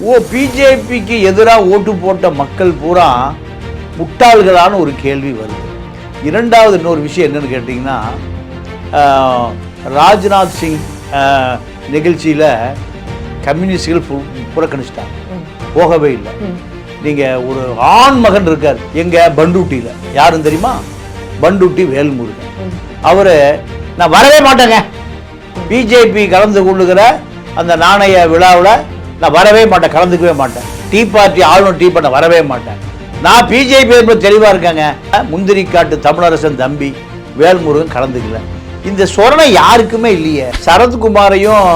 ஓ பிஜேபிக்கு எதிராக ஓட்டு போட்ட மக்கள் பூரா முட்டாள்களான ஒரு கேள்வி வருது. இரண்டாவது இன்னொரு விஷயம் என்னன்னு கேட்டிங்கன்னா ராஜ்நாத் சிங் நிகழ்ச்சியில் கம்யூனிஸ்டுகள் புறக்கணிச்சிட்டாங்க. போகவே இல்லை. நீங்கள் ஒரு ஆண் மகன் இருக்கார் எங்க பண்டூட்டியில் யாரும் தெரியுமா? பண்டூட்டி வேல்முருகன். அவர் நான் வரவே மாட்டேங்க. பிஜேபி கலந்து கொள்ளுகிற அந்த நாணய விழாவில் நான் வரவே மாட்டேன் கலந்துக்கவே மாட்டேன். டீ பார்ட்டி ஆளுநர் டீ பண்ண வரவே மாட்டேன். நான் பிஜேபி தெளிவாக இருக்கேங்க. முந்திரி காட்டு தமிழரசன் தம்பி வேல்முருகன் கலந்துக்கல. இந்த சொரணை யாருக்குமே இல்லையே. சரத்குமாரையும்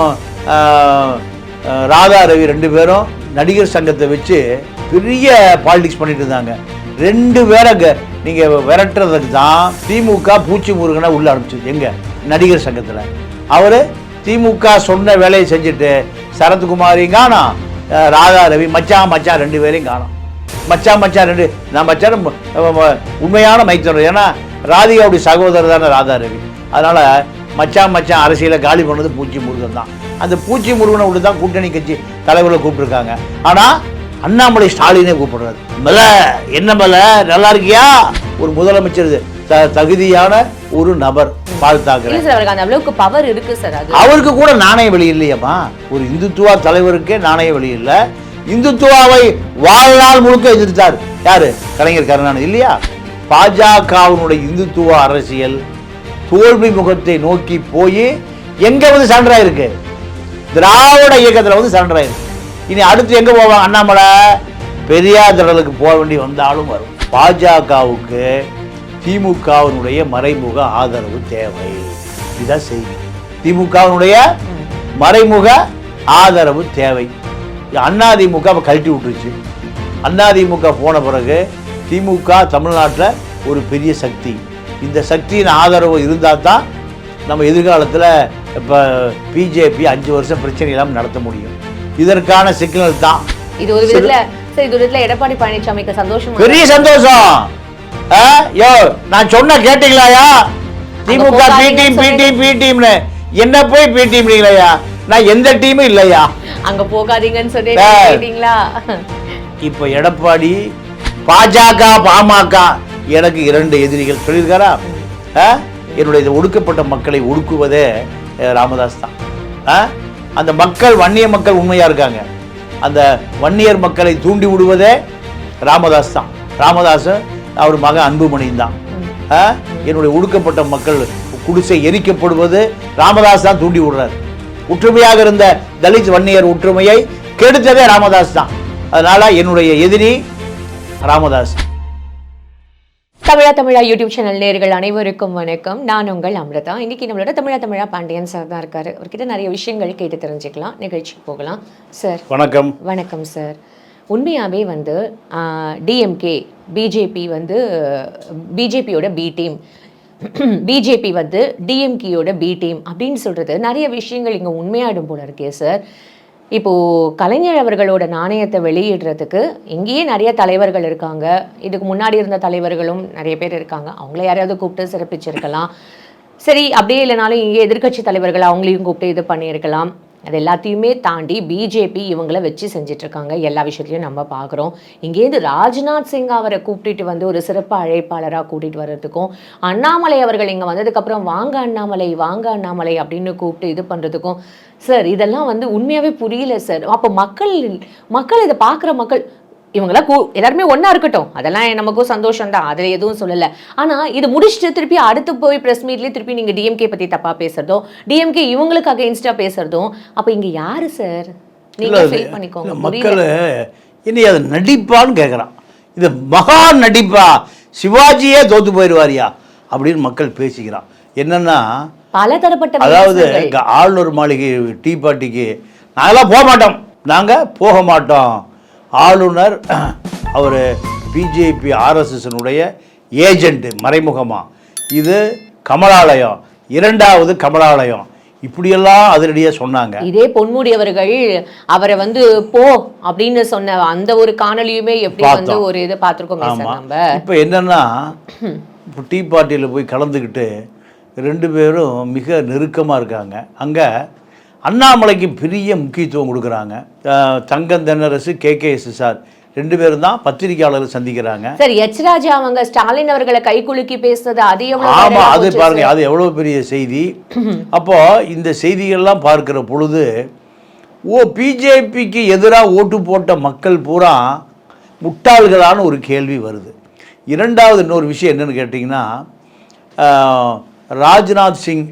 ராதா ரவி ரெண்டு பேரும் நடிகர் சங்கத்தை வச்சு பெரிய பாலிடிக்ஸ் பண்ணிட்டு இருந்தாங்க. ரெண்டு பேரை நீங்கள் விரட்டுறதுக்கு தான் திமுக பூச்சி முருகனை உள்ள அனுப்பிச்சது. எங்கே? நடிகர் சங்கத்தில். அவர் திமுக சொன்ன வேலையை செஞ்சுட்டு சரத்குமாரையும் காணோம். ராதா ரவி மச்சான் மச்சான் ரெண்டு பேரையும் காணும். மச்சான் மச்சான் ரெண்டு நான் மச்சான் உண்மையான மைத்தனர் ஏன்னா ராதிகாவுடைய சகோதரர் தானே ராதா ரவி. அதனால் மச்சான் மச்சான் அரசியலை காலி பண்ணது பூச்சி முருகன் தான். அந்த பூச்சி முருகனை விட்டு தான் கூட்டணி கட்சி தலைவர்களை கூப்பிட்டுருக்காங்க. ஆனால் அண்ணாமலை ஸ்டாலினே கூப்பிடுறாரு. மல என்ன மேல நல்லா இருக்கியா? ஒரு முதலமைச்சர் தகுதியான ஒரு நபர் அவருக்கு கூட நாணய வெளி இல்லையம்மா. ஒரு இந்துத்துவா தலைவருக்கே நாணய வெளி இல்ல. இந்துத்துவாவை வாழ்நாள் முழுக்க எதிர்த்தார். யாரு? கலைஞர் கருணாநிதி. இல்லையா? பாஜகவினுடைய இந்துத்துவ அரசியல் தோல்வி முகத்தை நோக்கி போய் எங்க வந்து சரண்டர் ஆயிருக்கு திராவிட இயக்கத்துல வந்து சரண்டர் ஆயிருக்கு இனி அடுத்து எங்க போவாங்க? அண்ணாமலை. பெரியார் திடலுக்கு போக வேண்டி வந்தாலும் வரும். பாஜகவுக்கு திமுகவினுடைய மறைமுக ஆதரவு தேவை. இதுதான் செய்தி. திமுகவினுடைய மறைமுக ஆதரவு தேவை. அதிமுக அப்ப கழட்டி விட்டுருச்சு. அதிமுக போன பிறகு திமுக தமிழ்நாட்டில் ஒரு பெரிய சக்தி. இந்த சக்தியின் ஆதரவு இருந்தால் தான் நம்ம எதிர்காலத்தில் இப்போ பிஜேபி அஞ்சு வருஷம் பிரச்சனை இல்லாமல் நடத்த முடியும். இதற்கான சிக்னல் தான். இது ஒரு விதத்துல சார் இது ஒரு விதத்துல எடப்பாடி பழனிசாமிக்கு சந்தோஷம் பெரிய சந்தோஷம்? யோ நான் சொன்ன கேட்டீங்களாயா? DMK B team B team B டீம்னு என்ன போய் பி டீம்லீங்களையா நான் எந்த டீமும் இல்லையா? அங்க போகாதீங்கன்னு சொல்லி சார். கேட்டீங்களா? இப்போ எடப்பாடி பாஜக பாமக எனக்கு இரண்டு எதிரிகள் சொல்லியிருக்காரா? ஆ? என்னுடைய இந்த ஒடுக்கப்பட்ட மக்களை ஒடுக்குவதே ராமதாஸ் தான்? அந்த மக்கள் வன்னிய மக்கள் உண்மையா இருக்காங்க. அந்த வன்னியர் மக்களை தூண்டி விடுவதே ராமதாஸ் தான். ராமதாஸ் அவர் மகன் அன்புமணியும் தான்? என்னுடைய ஒடுக்கப்பட்ட மக்கள் குடிசை எரிக்கப்படுவது ராமதாஸ் தான் தூண்டி விடுறார். ஒற்றுமையாக இருந்த தலித் வன்னியர் ஒற்றுமையை கெடுத்ததே ராமதாஸ் தான். அதனால என்னுடைய எதிரி ராமதாஸ். தமிழா தமிழா யூடியூப் சேனல் நேர்கள் அனைவருக்கும் வணக்கம். நான் உங்கள் அமிர்தா. இன்னைக்கு நம்மளோட தமிழா தமிழா பாண்டியன் சார் தான் இருக்காரு. அவர்கிட்ட நிறைய விஷயங்கள் கேட்டு தெரிஞ்சுக்கலாம். நிகழ்ச்சிக்கு போகலாம். சார் வணக்கம். வணக்கம் சார் உண்மையாகவே வந்து டிஎம்கே பிஜேபி வந்து பிஜேபியோட பி டீம் பிஜேபி வந்து டிஎம்கேயோட பி டீம் அப்படின்னு சொல்கிறது நிறைய விஷயங்கள் இங்கே உண்மையாயிடும் போல இருக்கே சார் இப்போது கலைஞர் அவர்களோட நாணயத்தை வெளியிடுறதுக்கு இங்கேயே நிறைய தலைவர்கள் இருக்காங்க. இதுக்கு முன்னாடி இருந்த தலைவர்களும் நிறைய பேர் இருக்காங்க. அவங்கள யாரையாவது கூப்பிட்டு சிறப்பிச்சிருக்கலாம். சரி அப்படியே இல்லைனாலும் இங்கே எதிர்க்கட்சி தலைவர்கள் அவங்களையும் கூப்பிட்டு இது பண்ணியிருக்கலாம். அது எல்லாத்தையுமே தாண்டி பிஜேபி இவங்கள வச்சு செஞ்சிட்ருக்காங்க. எல்லா விஷயத்துலையும் நம்ம பார்க்குறோம் இங்கேருந்து ராஜ்நாத் சிங் அவரை கூப்பிட்டுட்டு வந்து ஒரு சிறப்பு அழைப்பாளராக கூட்டிகிட்டு வர்றதுக்கும் அண்ணாமலை அவர்கள் இங்கே வந்ததுக்கப்புறம் வாங்க அண்ணாமலை வாங்க அண்ணாமலை அப்படின்னு கூப்பிட்டு இது பண்ணுறதுக்கும் சார் இதெல்லாம் வந்து உண்மையாகவே புரியல சார். அப்போ மக்கள் மக்கள் இதை பார்க்குற மக்கள் இவங்கெல்லாம் கூ எல்லாருமே ஒன்றா இருக்கட்டும். அதெல்லாம் நமக்கும் சந்தோஷம் தான் அதில் எதுவும் சொல்லலை. ஆனால் இது முடிச்சுட்டு திருப்பி அடுத்து போய் ப்ரெஸ் மீட்லேயே திருப்பி நீங்கள் டிஎம்கே பற்றி தப்பாக பேசுறதும் டிஎம்கே இவங்களுக்கு அகைன்ஸ்டாக பேசுறதும் அப்போ இங்கே யாரு சார் நீங்கள் ஃபீல் பண்ணிக்கோங்க. மக்கள் இனி அது நடிப்பான்னு கேட்குறான் இது மகா நடிப்பா. சிவாஜியே தோத்து போயிடுவாரியா? அப்படின்னு மக்கள் பேசிக்கிறான். என்னன்னா பல தரப்பட்ட அதாவது ஆளுநர் மாளிகை டீ பார்ட்டிக்கு நாங்களாம் போக மாட்டோம். நாங்கள் போக மாட்டோம். ஆளுநர் அவர் பிஜேபி ஆர்எஸ்எஸ்னுடைய ஏஜென்ட் மறைமுகமா. இது கமலாலயம் இரண்டாவது கமலாலயம். இப்படியெல்லாம் அதிரடியாக சொன்னாங்க. இதே பொன்முடி அவர்கள் அவரை வந்து போ அப்படின்னு சொன்ன அந்த ஒரு காணொலியுமே எப்படி வந்து. ஒரு இது பார்த்துருக்கோமே நம்ம. இப்போ என்னன்னா இப்போ டீ பார்ட்டியில் போய் கலந்துக்கிட்டு ரெண்டு பேரும் மிக நெருக்கமாக இருக்காங்க. அங்கே அண்ணாமலைக்கு பெரிய முக்கியத்துவம் கொடுக்குறாங்க. Thangam Thennarasu K. K. Sir ரெண்டு பேரும் தான் பத்திரிகையாளர்கள் சந்திக்கிறாங்க. Sir H. ராஜா அவங்க ஸ்டாலின் அவர்களை கை குலுக்கி பேசுனது அது எவ்வளவு ஆமா viral ஆ அது பாருங்க? அது எவ்வளவு பெரிய செய்தி. அப்போ இந்த செய்திகள்லாம் பார்க்கிற பொழுது ஓ பிஜேபிக்கு எதிராக ஓட்டு போட்ட மக்கள் பூரா முட்டாள்களான ஒரு கேள்வி வருது. இரண்டாவது இன்னொரு விஷயம் என்னன்னு கேட்டிங்கன்னா ராஜ்நாத் சிங்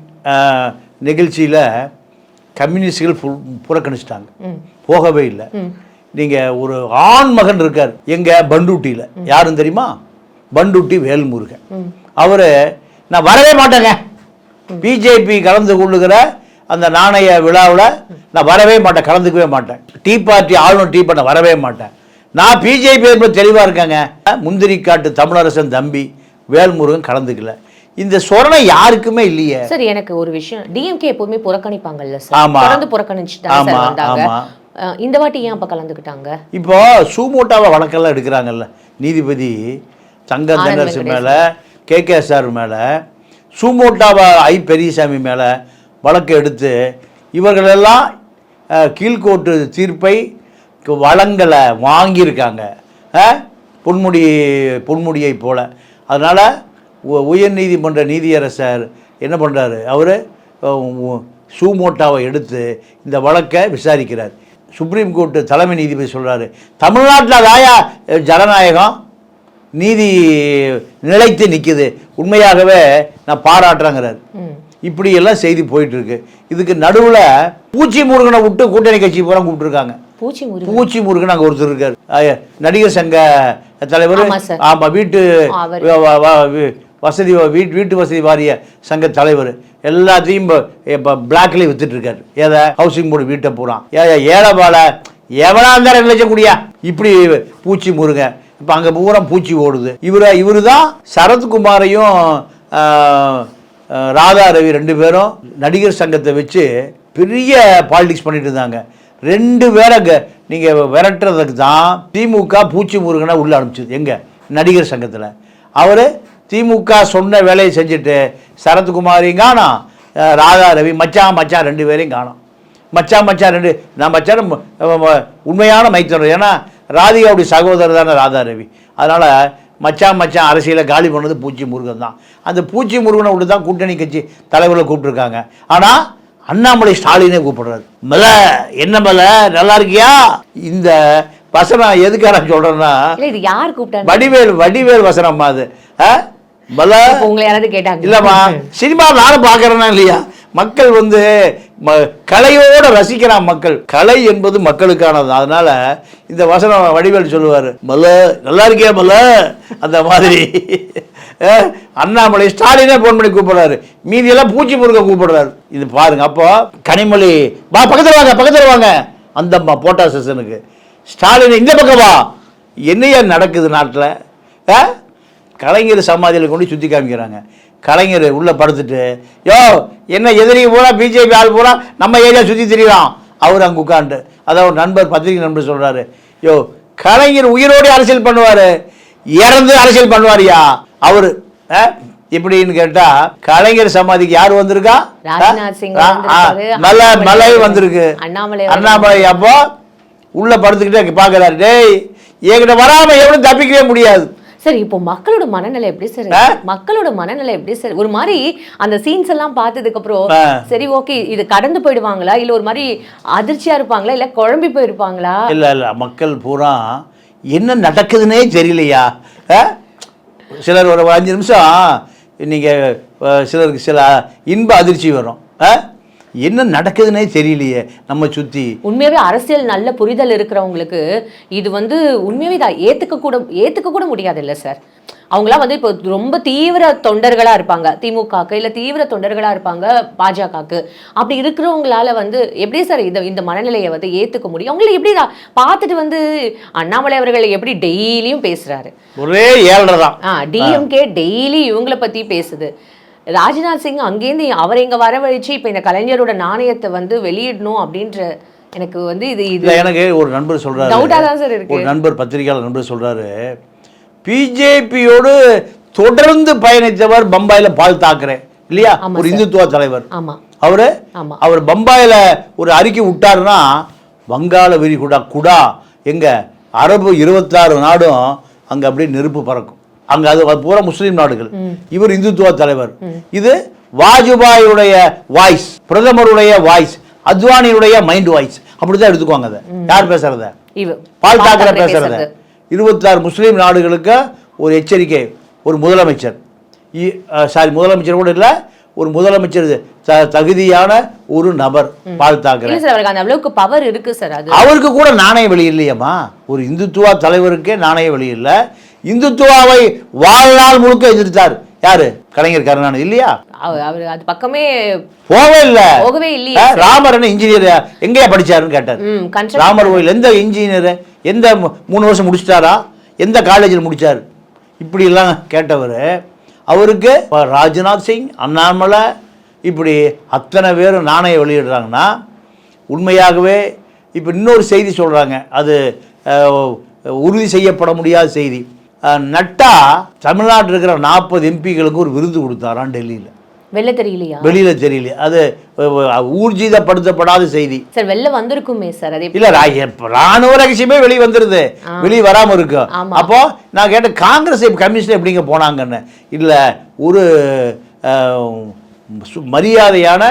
நிகழ்ச்சியில் கம்யூனிஸ்டுகள் புறக்கணிச்சிட்டாங்க. போகவே இல்லை. நீங்கள் ஒரு ஆண் மகன் இருக்கார் எங்க பண்டூட்டியில். யாரும் தெரியுமா? பண்டூட்டி வேல்முருகன். அவர் நான் வரவே மாட்டேங்க. பிஜேபி கலந்து கொள்ளுகிற அந்த நாணய விழாவில் நான் வரவே மாட்டேன் கலந்துக்கவே மாட்டேன். டீ பார்ட்டி ஆளுநர் டீ பண்ண வரவே மாட்டேன். நான் பிஜேபி என்பது தெளிவாக இருக்கேங்க. முந்திரி காட்டு தமிழரசன் தம்பி வேல்முருகன் கலந்துக்கல. இந்த சொரணை யாருக்குமே இல்லையே. சார் எனக்கு ஒரு விஷயம். டிஎம்கே எப்பவுமே புறக்கணிப்பாங்கல்ல சார். தொடர்ந்து புறக்கணிச்சு தான் ஆமா, சார் வந்தாங்க. ஆமா. அஹ் இந்த வாட்டி ஏன் அப்ப கலந்துக்கிட்டாங்க? இப்போ சூமோட்டாவை வழக்கெல்லாம் எடுக்கிறாங்கல்ல. நீதிபதி தென்னரசு வெங்கடேசன். மேலே கே கே சார் மேலே சூமோட்டாவா ஐ பெரியசாமி மேலே வழக்கு எடுத்து இவர்களெல்லாம் அஹ், கீழ்கோர்ட்டு தீர்ப்பை வழங்கலை வாங்கியிருக்காங்க. பொன்முடி பொன்முடியை போல. அதனால் உயர் நீதிமன்ற நீதியரசர் என்ன பண்ணுறாரு அவர் சூமோட்டாவை எடுத்து இந்த வழக்கை விசாரிக்கிறார். சுப்ரீம் கோர்ட்டு தலைமை நீதிபதி சொல்கிறாரு தமிழ்நாட்டில் தாயா ஜனநாயகம்? நீதி நிலைத்து நிற்குது உண்மையாகவே நான் பாராட்டுறேங்கிறார். இப்படி எல்லாம் செய்தி போயிட்டு இருக்கு இதுக்கு நடுவில் பூச்சி முருகனை விட்டு கூட்டணி கட்சி பூரா கூப்பிட்டுருக்காங்க. பூச்சி முருகன். பூச்சி முருகன் அங்கே ஒருத்தர் இருக்கார். நடிகர் சங்க தலைவர். ஆமாம் வீட்டு வசதி வீட்டு வீட்டு வசதி வாரிய சங்க தலைவர் எல்லாத்தையும் இப்போ பிளாக்லேயே வித்துட்டு ஏதா ஹவுசிங் போர்டு வீட்டை பூரா. ஏழை பால எவனா இருந்தாலும் ரெண்டு லட்சம் இப்படி பூச்சி முருகன் இப்போ அங்கே பூரா பூச்சி ஓடுது. இவர் இவரு தான் சரத்குமாரையும் ராதா ரவி ரெண்டு பேரும் நடிகர் சங்கத்தை வச்சு பெரிய பாலிடிக்ஸ் பண்ணிட்டு இருந்தாங்க. ரெண்டு பேரை நீங்கள் விரட்டுறதுக்கு தான் திமுக பூச்சி முருகனை உள்ள அனுப்பிச்சது. எங்கே? நடிகர் சங்கத்தில். அவர் திமுக சொன்ன வேலையை செஞ்சுட்டு சரத்குமாரையும் காணோம். ராதா ரவி மச்சான் மச்சான் ரெண்டு பேரையும் காணோம். மச்சான் மச்சான் ரெண்டு நான் மச்சான் உண்மையான மைத்தனர் ஏன்னா ராதிகாவுடைய சகோதரர் தானே ராதா ரவி. அதனால் மச்சான் மச்சான் அரசியலை காலி பண்ணது பூச்சி முருகன் தான். அந்த பூச்சி முருகனை விட்டு தான் கூட்டணி கட்சி தலைவர்களை கூப்பிட்டுருக்காங்க. ஆனால் அண்ணாமலை ஸ்டாலினே கூப்பிடுறாரு. மல என்ன மல? நல்லா இருக்கியா? இந்த வசனம் எதுக்காக நான் சொல்கிறேன்னா இல்ல இது யார் கூப்பிட்டாங்க? வடிவேல் வடிவேல் வசனம்மா அது? மல இப்ப உங்களை யாராவது கேட்டாங்க? இல்லைம்மா சினிமா நானும் பார்க்குறேன்னா இல்லையா? மக்கள் வந்து ம கலையோட ரசிக்கிறான் மக்கள். கலை என்பது மக்களுக்கானது. அதனால இந்த வசனம் வடிவேல் சொல்லுவார். மல்ல நல்லா இருக்கியா மல்ல அந்த மாதிரி. அண்ணாமலை ஸ்டாலினே ஃபோன் பண்ணி கூப்பிடுறாரு. மீதியெல்லாம் பூச்சி முருக கூப்பிடுறாரு. இது பாருங்க அப்போ கனிமொழி வா பக்கத்தில் வாங்க பக்கத்தில் வாங்க. அந்தம்மா போட்டா செஷனுக்கு ஸ்டாலின் இந்த பக்கம் என்னையா நடக்குது நாட்டில்? கலைஞர் சமாதியில் கொண்டு சுற்றி காமிக்கிறாங்க. கலைஞர் உள்ளே படுத்துட்டு யோ என்ன எதிரி பூரா பிஜேபி ஆள் பூரா நம்ம ஏரியா சுற்றி திரியலாம் அவர் அங்கே உட்காந்து அதான் ஒரு நண்பர் பத்திரிகை நண்பர் சொல்கிறாரு யோ கலைஞர் உயிரோடு அரசியல் பண்ணுவார். இறந்து அரசியல் பண்ணுவாரியா? அவர் எப்படின்னு கேட்டா கலைஞர் சமாதிக்கு யார் வந்திருக்கா? மலை மலை வந்திருக்கு. அண்ணாமலை அண்ணாமலை அப்போ உள்ள படுத்துக்கிட்டே பார்க்கறாரு. டேய் என்கிட்ட வராம எவனும் தப்பிக்கவே முடியாது. சார் இப்போ மக்களோட மனநிலை எப்படி சார்? மக்களோட மனநிலை எப்படி சார்? ஒரு மாதிரி அந்த சீன்ஸ் எல்லாம் பார்த்ததுக்கு அப்புறம். சரி ஓகே இது கடந்து போயிடுவாங்களா? இல்ல ஒரு மாதிரி அதிர்ச்சியா இருப்பாங்களா? இல்ல குழம்பி போயிருப்பாங்களா? இல்ல இல்ல மக்கள் பூரா என்ன நடக்குதுன்னே தெரியலையா? சிலர் ஒரு அஞ்சு நிமிஷம் நீங்க அஹ், சிலருக்கு சில இன்ப அதிர்ச்சி வரும். ஆ? என்ன நடக்குதுன்னே தெரியலையே நம்ம சுத்தி. உண்மையாவே அரசியல் நல்ல புரிதல் இருக்கிறவங்களுக்கு இது வந்து உண்மையாவே இதை ஏத்துக்க கூட ஏத்துக்க கூட முடியாது இல்ல சார். அவங்களாம் வந்து இப்போ ரொம்ப தீவிர தொண்டர்களா இருப்பாங்க. திமுகக்கு இல்ல தீவிர தொண்டர்களா இருப்பாங்க பாஜகக்கு. அப்படி இருக்கிறவங்களால வந்து எப்படி சார் இந்த இந்த மனநிலையை வந்து ஏத்துக்க முடியும்? அவங்களை எப்படி பார்த்துட்டு வந்து அண்ணாமலை அவர்கள் எப்படி டெய்லியும் பேசுறாரு? ஒரே ஏழரை தான். ஆ டிஎம்கே டெய்லி இவங்கள பத்தி பேசுது. ராஜ்நாத் சிங் அங்கேருந்து அவரை இங்க வரவழைச்சு இப்ப இந்த கலைஞரோட நாணயத்தை வந்து வெளியிடணும் அப்படின்ற எனக்கு வந்து இது இது எனக்கு ஒரு நண்பர் சொல்றாரு. டவுட்டா தான் சார் இருக்கு. ஒரு நண்பர் பத்திரிகையாளர் நண்பர் சொல்றாரு. பிஜேபியோடு தொடர்ந்து பயணித்தவர் பம்பாயில பால் தாக்கரே இல்லையா? ஒரு. இந்துத்துவ தலைவர். அவரு? அவர் பம்பாயில ஒரு அறிக்கை விட்டாருன்னா வங்காள விரிகுடா குடா எங்க அரபு இருபத்தாறு நாடும் அங்க அப்படியே நெருப்பு பறக்கும். அங்க அது பூரா முஸ்லீம் நாடுகள். இவர் இந்துத்துவ தலைவர். இது வாஜ்பாயுடைய வாய்ஸ் பிரதமருடைய வாய்ஸ் அத்வானியுடைய மைண்ட் வாய்ஸ். அப்படிதான் எடுத்துக்குவாங்க அதை. யார் பேசுறத? பால் தாக்கரே பேசுறத. இருபத்தாறு முஸ்லீம் நாடுகளுக்கு ஒரு எச்சரிக்கை ஒரு முதலமைச்சர். சாரி முதலமைச்சர் கூட இல்லை ஒரு முதலமைச்சர் தகுதியான ஒரு நபர் பால் தாக்கரே. அவருக்கு பவர் இருக்கு சார் அவருக்கு கூட நாணய வெளி இல்லையம்மா. ஒரு இந்துத்துவா தலைவருக்கே நாணய வெளி இல்லை. இந்துத்துவாவை வாழ்நாள் முழுக்க எதிர்த்தார். யாரு? கலைஞர் கருணாநிதி. இல்லையா? அவ- அவர் அது பக்கமே போகவே இல்லை. போகவே இல்லையே. ராமர் என்ன இன்ஜினியர் எங்கேயா படிச்சாருன்னு கேட்டார். ராமர் கோயில் எந்த இன்ஜினியர் எந்த மூணு வருஷம் முடிச்சிட்டாரா? எந்த காலேஜில் முடிச்சார்? இப்படியெல்லாம் கேட்டவர் அவருக்கு ராஜ்நாத் சிங் அண்ணாமலை இப்படி அத்தனை பேரும் நாணயம் வெளியிடுறாங்கன்னா உண்மையாகவே இப்போ இன்னொரு செய்தி சொல்கிறாங்க அது உறுதி செய்யப்பட முடியாத செய்தி. நட்டா தமிழ்நாட்டில் இருக்கிற நாற்பது எம்பிகளுக்கு ஒரு விருது கொடுத்தாராம் டெல்லியில். வெளில தெரியலையா? வெளியில் தெரியல. அது ஊர்ஜிதப்படுத்தப்படாத செய்தி. சார் வெளில வந்திருக்குமே சார் அதே இல்ல ராணுவ ரகசியமே வெளியே வந்துருது. வெளியே வராம இருக்கு. ஆமா. அப்போ நான் கேட்டேன் காங்கிரஸ் கம்யூனிஸ்ட் எப்படிங்க போனாங்கன்னு? இல்ல ஒரு மரியாதையான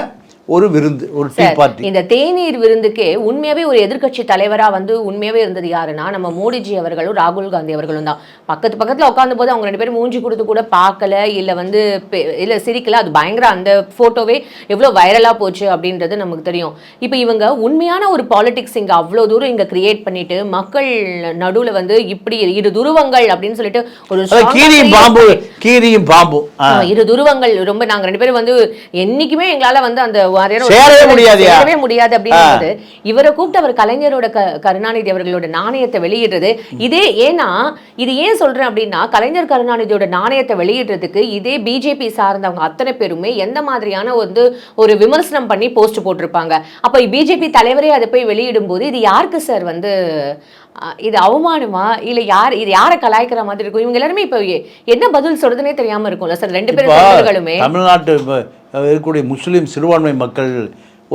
ஒரு விருந்து ஒரு டீ பார்ட்டி இந்த தேநீர் விருந்துக்கே உண்மையாவே ஒரு எதிர்க்கட்சி தலைவரா வந்து உண்மையாவே இருந்தது யாருன்னா நம்ம மோடிஜி அவர்களும் ராகுல் காந்தி அவர்களும் தான். பக்கத்து பக்கத்துல உட்கார்ந்த போது அவங்க ரெண்டு பேரும் மூஞ்சி கொடுத்து கூட பார்க்கல இல்ல வந்து இல்ல சிரிக்கல. அது பயங்கர அந்த போட்டோவே எவ்வளவு வைரலா போச்சு அப்படின்றது நமக்கு தெரியும். இப்போ இவங்க உண்மையான ஒரு பாலிடிக்ஸ் இங்க அவ்வளவு தூரம் இங்க கிரியேட் பண்ணிட்டு மக்கள் நடுவுல வந்து இப்படி இரு துருவங்கள் அப்படின்னு சொல்லிட்டு ஒரு கீரியும் பாம்பு கீரியும். ஆமா, இரு துருவங்கள் ரொம்ப நாங்க ரெண்டு பேரும் வந்து என்னைக்குமே எங்களால வந்து அந்த முடியாது அப்படின்றது இவரை கூப்பிட்டு அவர் கலைஞரோட கருணாநிதி அவர்களோட நாணயத்தை வெளியிடுறது. இதே ஏன்னா இது ஏன் சொல்றேன் அப்படின்னா கலைஞர் கருணாநிதியோட நாணயத்தை வெளியிடுறதுக்கு இதே பிஜேபி சார்ந்தவங்க அத்தனை பேருமே எந்த மாதிரியான வந்து ஒரு விமர்சனம் பண்ணி போஸ்ட் போட்டிருப்பாங்க. அப்ப பிஜேபி தலைவரே அதை போய் வெளியிடும் போது இது யாருக்கு சார் வந்து இது அவமானமா? இல்ல யார் இது யாரை கலாய்க்கிற மாதிரி இருக்கும்? இவங்க எல்லாருமே இப்போ என்ன பதில் சொல்றதுனே தெரியாம இருக்கும்ல சார்? ரெண்டு பேரும் தமிழ்நாட்டு இருக்கக்கூடிய முஸ்லீம் சிறுபான்மை மக்கள்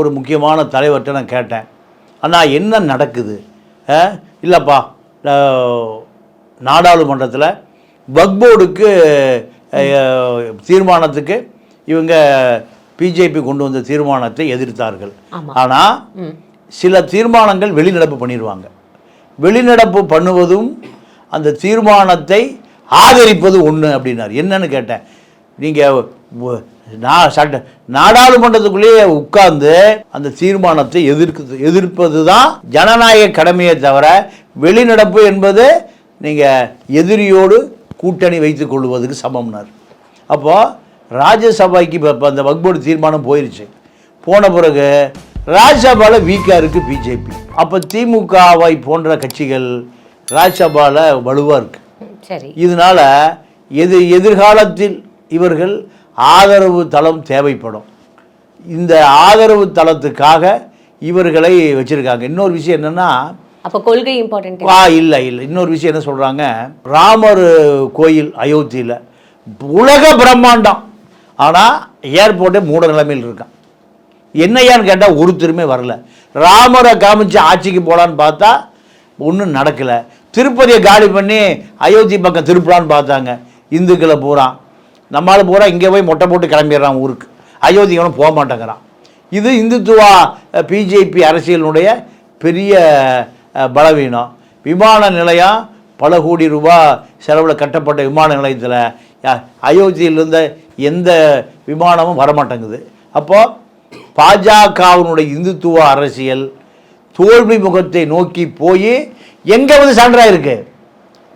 ஒரு முக்கியமான தலைவர்கிட்ட நான் கேட்டேன். அண்ணா என்ன நடக்குது? இல்லைப்பா நாடாளுமன்றத்தில் வக்போர்டுக்கு தீர்மானத்துக்கு இவங்க பிஜேபி கொண்டு வந்த தீர்மானத்தை எதிர்த்தார்கள். ஆனால். சில தீர்மானங்கள் வெளிநடப்பு பண்ணிடுவாங்க வெளிநடப்பு பண்ணுவதும் அந்த தீர்மானத்தை ஆதரிப்பது ஒன்று அப்படின்னார். என்னன்னு கேட்டேன். நீங்கள் நான் சட்ட நாடாளுமன்றத்துக்குள்ளேயே உட்கார்ந்து அந்த தீர்மானத்தை எதிர்க்கு எதிர்ப்பது தான் ஜனநாயக கடமையை தவிர வெளிநடப்பு என்பது நீங்கள் எதிரியோடு கூட்டணி வைத்து கொள்வதுக்கு சமம்னார். அப்போது ராஜ்யசபைக்கு இப்போ அந்த வக்போர்டு தீர்மானம் போயிருச்சு. போன பிறகு ராஜ்யசபாவில் வீக்காக இருக்குது பிஜேபி. அப்போ திமுகவை போன்ற கட்சிகள் ராஜ்யசபாவில் வலுவாக இருக்கு. சரி. இதனால எது எதிர்காலத்தில் இவர்கள் ஆதரவு தளம் தேவைப்படும். இந்த ஆதரவு தளத்துக்காக இவர்களை வச்சிருக்காங்க. இன்னொரு விஷயம் என்னன்னா அப்ப கொள்கை இம்பார்ட்டன்ட் ஆ இல்லை இல்லை. இன்னொரு விஷயம் என்ன சொல்கிறாங்க ராமர் கோயில் அயோத்தியில் உலக பிரம்மாண்டம். ஆனால் ஏர்போர்ட்டே மூட நிலைமையில் இருக்கான். என்னையான்னு கேட்டால் ஒருத்தருமே வரல. ராமரை காமிச்சு ஆட்சிக்கு போகலான்னு பார்த்தா ஒன்றும் நடக்கலை. திருப்பதியை காலி பண்ணி அயோத்தி பக்கம் திருப்பலான்னு பார்த்தாங்க. இந்துக்களை பூரா. நம்மளால் பூரா இங்கே போய் மொட்டை போட்டு கிளம்பிடுறான் ஊருக்கு. அயோத்தி போக மாட்டேங்கிறான். இது இந்துத்துவா பிஜேபி அரசியலினுடைய பெரிய பலவீனம். விமான நிலையம் பல கோடி ரூபா செலவில் கட்டப்பட்ட விமான நிலையத்தில் அயோத்தியிலிருந்த எந்த விமானமும் வரமாட்டேங்குது. அப்போது பாஜகவினுடைய இந்துத்துவ அரசியல் தோல்வி முகத்தை நோக்கி போய் எங்கே வந்து சண்டராக இருக்கு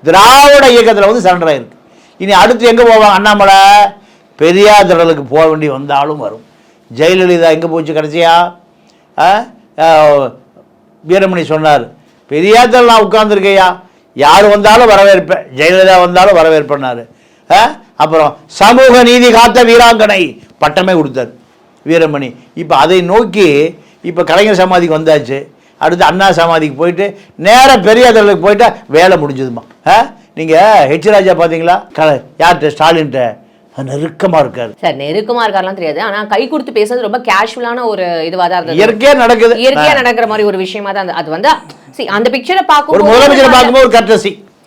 திராவிட இயக்கத்தில் வந்து சண்டராக இருக்கு இனி அடுத்து எங்கே போவாங்க? அண்ணாமலை. பெரியார் திடலுக்கு போக வேண்டி வந்தாலும் வரும். ஜெயலலிதா எங்கே போச்சு கடைசியா? ஆ? வீரமணி சொன்னார். பெரியார் திடல் நான் உட்காந்துருக்கையா யார் வந்தாலும் வரவேற்பேன் ஜெயலலிதா வந்தாலும் வரவேற்பேன்னாரு அப்புறம் சமூக நீதி காத்த வீராங்கனை பட்டமே கொடுத்தார். வீரமணி. இப்போ அதை நோக்கி இப்போ கலைஞர் சமாதிக்கு வந்தாச்சு. அடுத்து அண்ணா சமாதிக்கு போயிட்டு நேராக பெரியாதலுக்கு போயிட்டா வேலை முடிஞ்சதுமா ஆ? நீங்கள் ஹெச் ராஜா பார்த்தீங்களா க யார்கிட்ட? ஸ்டாலின்கிட்ட. நெருக்கமா இருக்காரு. சார் நெருக்கமா இருக்காருலாம் தெரியாது. ஆனா கை கொடுத்து பேசுறது ரொம்ப கேஷுவலான ஒரு இதுவா தான் இருந்தது. இயற்கையா நடக்குது. இயற்கையா நடக்கிற மாதிரி ஒரு விஷயமா தான். அது வந்து அந்த பிக்சரை ஒரு பார்க்கும் முதலமைச்சரை பார்க்கும்போது ஒரு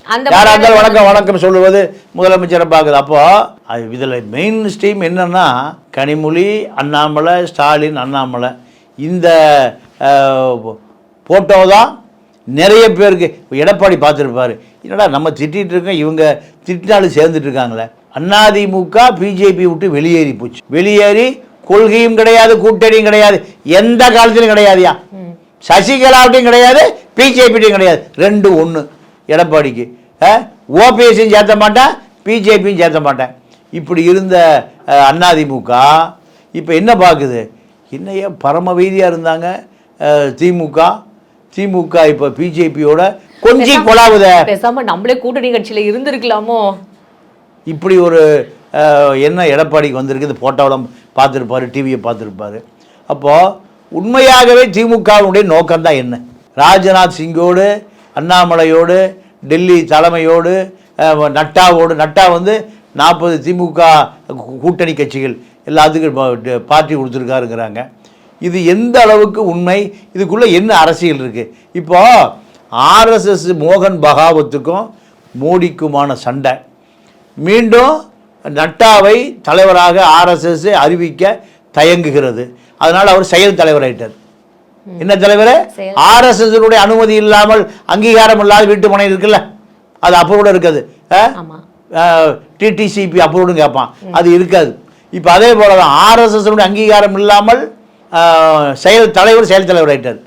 கர்டசி அந்த யாரா மாதிரியான இருந்தாலும் வணக்கம் வணக்கம் சொல்லுவது முதலமைச்சரை பார்க்குது அப்போ அது இதில் மெயின் ஸ்ட்ரீம் என்னன்னா கனிமொழி அண்ணாமலை ஸ்டாலின் அண்ணாமலை. இந்த போட்டோ தான் நிறைய பேருக்கு எடப்பாடி பார்த்துருப்பாரு. என்னடா நம்ம திட்டிட்டு இருக்கோம் இவங்க திட்டினாலும் சேர்ந்துட்டு இருக்காங்களே. அதிமுக பிஜேபி விட்டு வெளியேறி போச்சு. வெளியேறி கொள்கையும் கிடையாது கூட்டணியும் கிடையாது எந்த காலத்திலும் கிடையாதுயா. சசிகலாவிட்டையும் கிடையாது பிஜேபிட்டையும் கிடையாது. ரெண்டு ஒன்று எடப்பாடிக்கு. ஓபிஎஸ்ஸையும் சேர்த்த மாட்டேன் பிஜேபியும் சேர்த்த மாட்டேன். இப்படி இருந்த அதிமுக இப்போ என்ன பார்க்குது என்னையா பரம வீதியாக இருந்தாங்க திமுக. திமுக இப்போ பிஜேபியோட கொஞ்சம் கொலாவுத. பேசாம நம்மளே கூட்டணி கட்சியில இருந்திருக்கலாமோ? இப்படி ஒரு என்ன எடப்பாடிக்கு வந்திருக்கு இந்த போட்டோவில் பார்த்துருப்பாரு டிவியை பார்த்துருப்பாரு. அப்போது உண்மையாகவே திமுகவினுடைய நோக்கம்தான் என்ன? ராஜ்நாத் சிங்கோடு அண்ணாமலையோடு டெல்லி தலைமையோடு நட்டாவோடு நட்டா வந்து நாற்பது திமுக கூட்டணி கட்சிகள் எல்லாத்துக்கும் பார்ட்டி கொடுத்துருக்காருங்கிறாங்க. இது எந்த அளவுக்கு உண்மை? இதுக்குள்ளே என்ன அரசியல் இருக்குது இப்போது ஆர்எஸ்எஸ் மோகன் பகாவத்துக்கும் மோடிக்குமான சண்டை. மீண்டும் நட்டாவை தலைவராக ஆர்எஸ்எஸ் அறிவிக்க தயங்குகிறது. அதனால் அவர் செயல் தலைவராயிட்டார். என்ன தலைவர். ஆர்எஸ்எஸ் அனுமதி இல்லாமல் அங்கீகாரம் இல்லாத வீட்டு மனை இருக்குல்ல? அது அப்போட இருக்குது. டிடிசிபி அப்ரூவ்னு கேட்பான் அது இருக்காது. இப்போ அதே போல தான் ஆர்எஸ்எஸ் அங்கீகாரம் இல்லாமல் செயல் தலைவர் செயல் தலைவர் ஆயிட்டார்.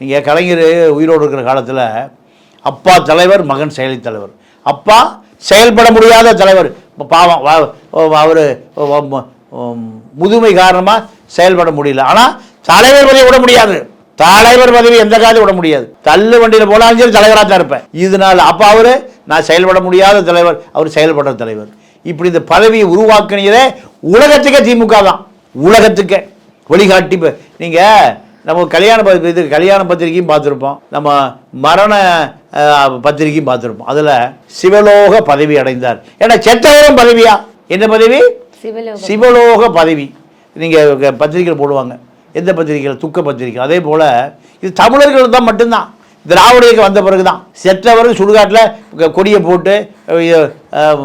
நீங்கள் கலைஞர் உயிரோடு இருக்கிற காலத்தில் அப்பா தலைவர் மகன் செயல் தலைவர். அப்பா செயல்பட முடியாத தலைவர். பாவம் அவர் முதுமை காரணமாக செயல்பட முடியல. ஆனால் தலைவர் பதவி விட முடியாது. தலைவர் பதவி எந்த காலத்தையும் விட முடியாது. தள்ளு வண்டியில் போனாலும் சரி தலைவராக தான் இருப்பேன். இதனால் அப்போ அவர் நான் செயல்பட முடியாத தலைவர் அவர் செயல்படுற தலைவர். இப்படி இந்த பதவியை உருவாக்குனதே உலகத்துக்கே திமுக தான். உலகத்துக்கே. வழிகாட்டி இப்போ நீங்கள் நம்ம கல்யாண இது கல்யாண பத்திரிக்கையும் பார்த்துருப்போம். நம்ம மரண அஹ், பத்திரிக்கையும் பார்த்துருப்போம். அதில் சிவலோக பதவி அடைந்தார். ஏன்னா செத்தவரும் பதவியா? என்ன பதவி? சிவலோக. பதவி. நீங்கள் பத்திரிக்கையில் போடுவாங்க. எந்த பத்திரிக்கையில் துக்க பத்திரிகை. அதே போல் இது தமிழர்கள் தான் மட்டும்தான். திராவிடருக்கு வந்த பிறகு தான் செத்தவர் சுடுகாட்டில் கொடியை போட்டு அஹ்,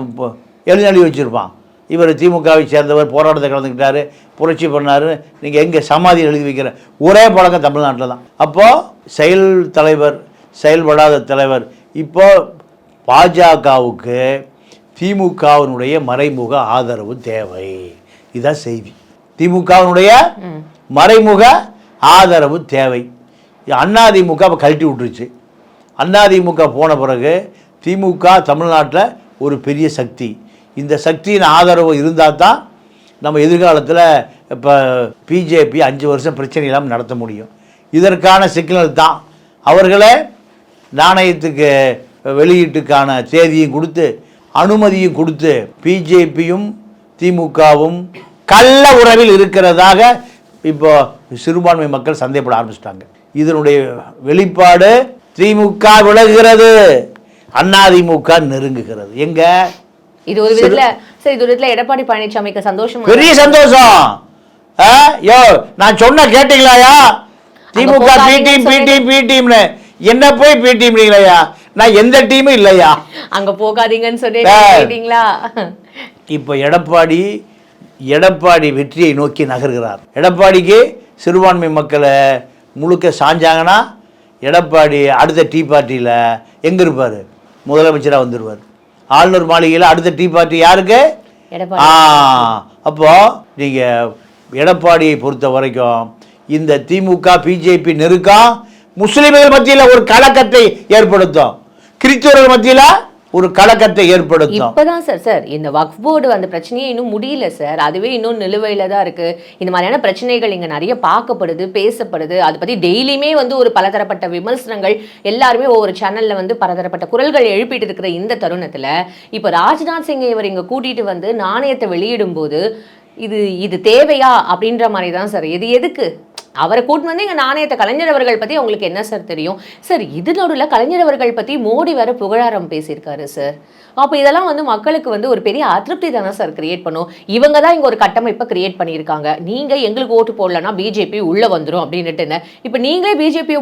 எழுநழி வச்சுருப்பான். இவர் திமுகவை சேர்ந்தவர் போராட்டத்தை கலந்துக்கிட்டாரு புரட்சி பண்ணார். நீங்கள் எங்கே சமாதி எழுதி வைக்கிற ஒரே பழக்கம் தமிழ்நாட்டில் தான் அப்போது செயல் தலைவர் செயல்படாத தலைவர் இப்போ பாஜகவுக்கு திமுகவினுடைய மறைமுக ஆதரவு தேவை. இதுதான் செய்தி. திமுகவினுடைய மறைமுக ஆதரவு தேவை. அதிமுக அப்போ கழட்டி விட்டுருச்சு. அதிமுக போன பிறகு திமுக தமிழ்நாட்டில் ஒரு பெரிய சக்தி. இந்த சக்தியின் ஆதரவு இருந்தால் தான் நம்ம எதிர்காலத்தில் இப்போ பிஜேபி அஞ்சு வருஷம் பிரச்சனை இல்லாமல் நடத்த முடியும். இதற்கான சிக்னல் தான். அவர்களே நாணயத்துக்கு வெளியீட்டுக்கான தேதியும் கொடுத்து அனுமதியும் கொடுத்து பிஜேபியும் திமுகவும் கள்ள உறவில் இருக்கிறதாக இப்போ சிறுபான்மை மக்கள் சந்தேகப்பட ஆரம்பிச்சிட்டாங்க. இதனுடைய வெளிப்பாடு திமுக விலகுகிறது. அதிமுக நெருங்குகிறது. எங்க? இது ஒரு விதத்துல சரி இது ஒரு விதத்துல எடப்பாடி பழனிசாமிக்கு சந்தோஷமா பெரிய சந்தோஷம்? யோ நான் சொன்ன கேட்டீங்களாயா? DMK B team B team B டீம்னு என்ன போய் பி டீம்லீங்களையா நான் எந்த டீமும் இல்லையா? அங்க போகாதீங்கன்னு சொல்லி இப்போ எடப்பாடி எடப்பாடி வெற்றியை நோக்கி நகர்கிறார். எடப்பாடிக்கு சிறுபான்மை மக்களை முழுக்க சாஞ்சாங்கன்னா எடப்பாடி அடுத்த டீ பார்ட்டியில் எங்கே இருப்பார்? முதலமைச்சராக வந்துடுவார் ஆளுநர் மாளிகையில் அடுத்த டீ பார்ட்டி யாருக்கு? ஆ அப்போ நீங்கள் எடப்பாடியை பொறுத்த வரைக்கும் இந்த திமுக பிஜேபி நெருக்கம் முஸ்லிம்கள் மத்தியில் ஒரு கலக்கத்தை ஏற்படுத்தும். கிறிஸ்தவர்கள் மத்தியில் ஒரு கலக்கத்தை ஏற்படுத்தும். இப்பதான் சார் சார் இந்த வக்ஃப் போர்டு அந்த பிரச்சனையே இன்னும் முடியல சார் அதுவே இன்னும் நிலுவையில தான் இருக்கு. இந்த மாதிரியான பிரச்சனைகள் இங்க நிறைய பார்க்கப்படுது பேசப்படுது. அதை பத்தி டெய்லியுமே வந்து ஒரு பலதரப்பட்ட விமர்சனங்கள் எல்லாருமே ஒவ்வொரு சேனல்ல வந்து பலதரப்பட்ட குரல்கள் எழுப்பிட்டு இருக்கிற இந்த தருணத்துல இப்ப ராஜ்நாத் சிங்கை இவர் இங்க கூட்டிட்டு வந்து நாணயத்தை வெளியிடும் போது இது இது தேவையா அப்படின்ற மாதிரி தான் சார் இது எதுக்கு? அவரை கூட்டு வந்து எங்கள் நாணயத்தை கலைஞர் அவர்கள் பற்றி உங்களுக்கு என்ன சார் தெரியும்? சார் இது நடுவில் கலைஞர் அவர்கள் பற்றி மோடி வேற புகழாரம் பேசியிருக்காரு சார் அப்போ இதெல்லாம் வந்து மக்களுக்கு வந்து ஒரு பெரிய அதிருப்தி தானே சார் கிரியேட் பண்ணும். இவங்க தான் இங்கே ஒரு கட்டமைப்பை கிரியேட் பண்ணியிருக்காங்க. நீங்கள் எங்களுக்கு ஓட்டு போடலன்னா பிஜேபி உள்ளே வந்துடும் அப்படின்னுட்டு இப்போ நீங்களே பிஜேபி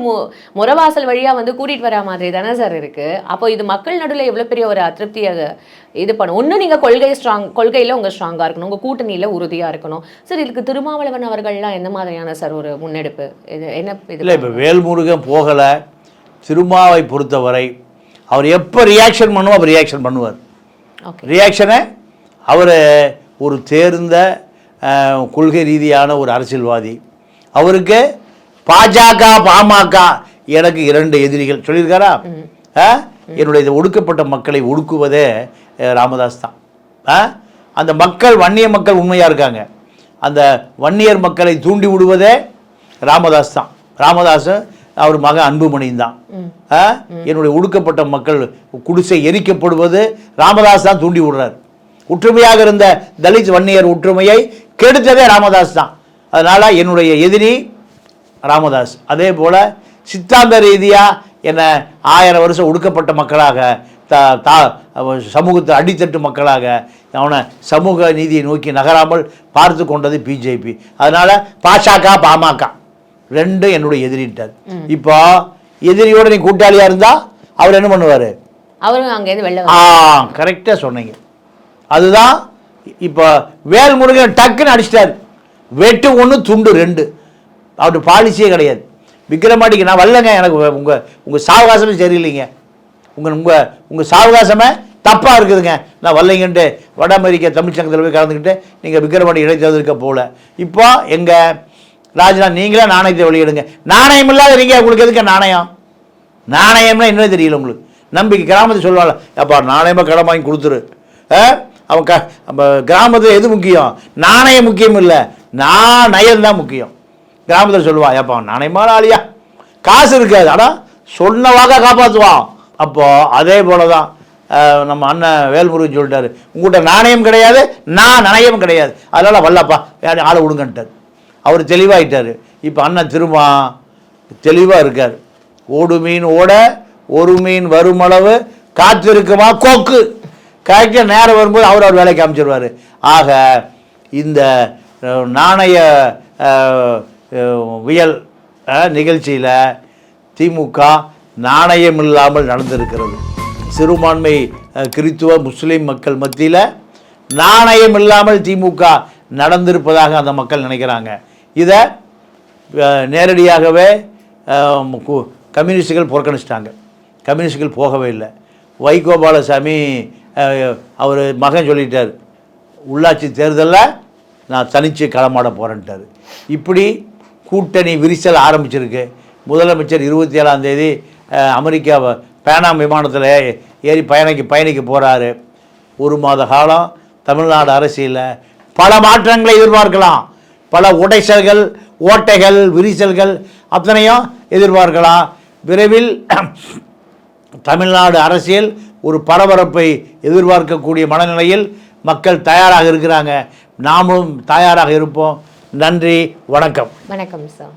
முறவாசல் வழியாக வந்து கூட்டிகிட்டு வர மாதிரி தானே சார் இருக்குது அப்போ இது மக்கள் நடுவில் எவ்வளோ பெரிய ஒரு அதிருப்தியை இது பண்ணும். ஒன்று நீங்கள் கொள்கை ஸ்ட்ராங் கொள்கையில் உங்கள் ஸ்ட்ராங்காக இருக்கணும். உங்கள் கூட்டணியில் உறுதியாக இருக்கணும். சார் இதுக்கு திருமாவளவன் அவர்கள்லாம் எந்த மாதிரியான சார் ஒரு முன்னெடுப்பு? இது என்ன இது இல்லை இப்போ வேல்முருகன் போகலை. திருமாவை பொறுத்தவரை அவர் எப்போ ரியாக்ஷன் பண்ணுவோம் அப்போ ரியாக்ஷன் பண்ணுவார். ரியாக்ஷனை அவர் ஒரு தேர்ந்த கொள்கை ரீதியான ஒரு அரசியல்வாதி. அவருக்கு பாஜக பாமக எனக்கு இரண்டு எதிரிகள். சொல்லியிருக்காரா? என்னுடைய இந்த ஒடுக்கப்பட்ட மக்களை ஒடுக்குவதே ராமதாஸ் தான்? அந்த மக்கள் வன்னிய மக்கள் உண்மையாக இருக்காங்க. அந்த வன்னியர் மக்களை தூண்டி விடுவதே ராமதாஸ் தான். ராமதாஸ் அவர் மக அன்புமணியும் தான் என்னுடைய ஒடுக்கப்பட்ட மக்கள் குடிசை எரிக்கப்படுவது ராமதாஸ் தான் தூண்டி விடுறார். ஒற்றுமையாக இருந்த தலித் வன்னியர் ஒற்றுமையை கெடுத்ததே ராமதாஸ் தான். அதனால் என்னுடைய எதிரி ராமதாஸ். அதே போல் சித்தாந்த ரீதியாக என்னை ஆயிரம் வருஷம் ஒடுக்கப்பட்ட மக்களாக த தா சமூகத்தை அடித்தட்டு மக்களாக அவனை சமூக நீதியை நோக்கி நகராமல் பார்த்து கொண்டது பிஜேபி. அதனால் பாஜக பாமக. ரெண்டும் என்னுடைய எதிரிட்டார் இப்போ எதிரியோட நீ கூட்டாளியாக இருந்தால் அவர் என்ன பண்ணுவார்? அவரும் அங்கேருந்து வெளில ஆ கரெக்டாக சொன்னீங்க. அதுதான் இப்போ வேல்முருகன் டக்குன்னு அடிச்சிட்டாரு. வெட்டு ஒன்று துண்டு ரெண்டு. அவரு பாலிசியே கிடையாது. விக்ரமாடிக்கு நான் வரலங்க எனக்கு உங்கள் உங்கள் சாவகாசமே சரியில்லைங்க. உங்கள் உங்கள் உங்கள் சாவகாசமே தப்பாக இருக்குதுங்க. நான் வரலைங்கன்ட்டு வட அமெரிக்க தமிழ் சங்கத்தில் போய் கலந்துக்கிட்டு நீங்கள் விக்ரமாடி இடைத்தேர்தலுக்க போகல இப்போ எங்கள் ராஜினா நீங்களே நாணயத்தை வெளியிடுங்க. நாணயம் இல்லாத நீங்கள் உங்களுக்கு எதுக்கு நாணயம்? நாணயம்னா என்ன தெரியல உங்களுக்கு. நம்பிக்கை கிராமத்தை சொல்லுவாள் அப்பா நாணயமாக கடன் வாங்கி கொடுத்துரு. ஆ? அவன் க நம்ம கிராமத்தில் எது முக்கியம்? நாணயம் முக்கியம் இல்லை. நாணயம் தான் முக்கியம். கிராமத்தில் சொல்லுவான் ஏப்பா நாணயமான ஆளியா? காசு இருக்காது. ஆனால் சொன்ன வாக்கா காப்பாற்றுவான் அப்போது அதே போல தான் நம்ம அண்ணன் வேல்முருகன் சொல்லிட்டாரு உங்கள்கிட்ட நாணயம் கிடையாது நான் நாணயம் கிடையாது. அதனால் வல்லப்பா யாரு ஆளை விடுங்கன்ட்டார். அவர் தெளிவாயிட்டார். இப்போ அண்ணன் திருமா தெளிவாக இருக்கார். ஓடு மீன் ஓட ஒரு மீன் வருமளவு காத்திருக்குமா கோக்கு. கரெக்டாக நேரம் வரும்போது அவர் அவர் வேலைக்கு அமைச்சிருவார். ஆக இந்த நாணய வியல் நிகழ்ச்சியில் திமுக நாணயம் இல்லாமல் நடந்திருக்கிறது. சிறுபான்மை கிறித்துவ முஸ்லீம் மக்கள் மத்தியில் நாணயம் இல்லாமல் திமுக நடந்திருப்பதாக அந்த மக்கள் நினைக்கிறாங்க. இதை நேரடியாகவே கம்யூனிஸ்டுகள் புறக்கணிச்சிட்டாங்க. கம்யூனிஸ்டுகள் போகவே இல்லை. வைகோபாலசாமி அவர் மகன் சொல்லிட்டார் உள்ளாட்சி தேர்தலில் நான் தனித்து களமாட போகிறேன்ட்டார் இப்படி கூட்டணி விரிசல் ஆரம்பிச்சிருக்கு. முதலமைச்சர் இருபத்தி ஏழாம் தேதி அமெரிக்கா பேனா பேனாம் விமானத்தில் ஏறி பயணிக்க பயணிக்க போகிறாரு ஒரு மாத காலம் தமிழ்நாடு அரசியலில் பல மாற்றங்களை எதிர்பார்க்கலாம். பல உடைசல்கள் ஓட்டைகள் விரிசல்கள் அத்தனையும் எதிர்பார்க்கலாம் விரைவில் தமிழ்நாடு அரசியல் ஒரு பரபரப்பை எதிர்பார்க்கக்கூடிய மனநிலையில் மக்கள் தயாராக இருக்கிறாங்க. நாமும் தயாராக இருப்போம். நன்றி வணக்கம். வணக்கம் சார்.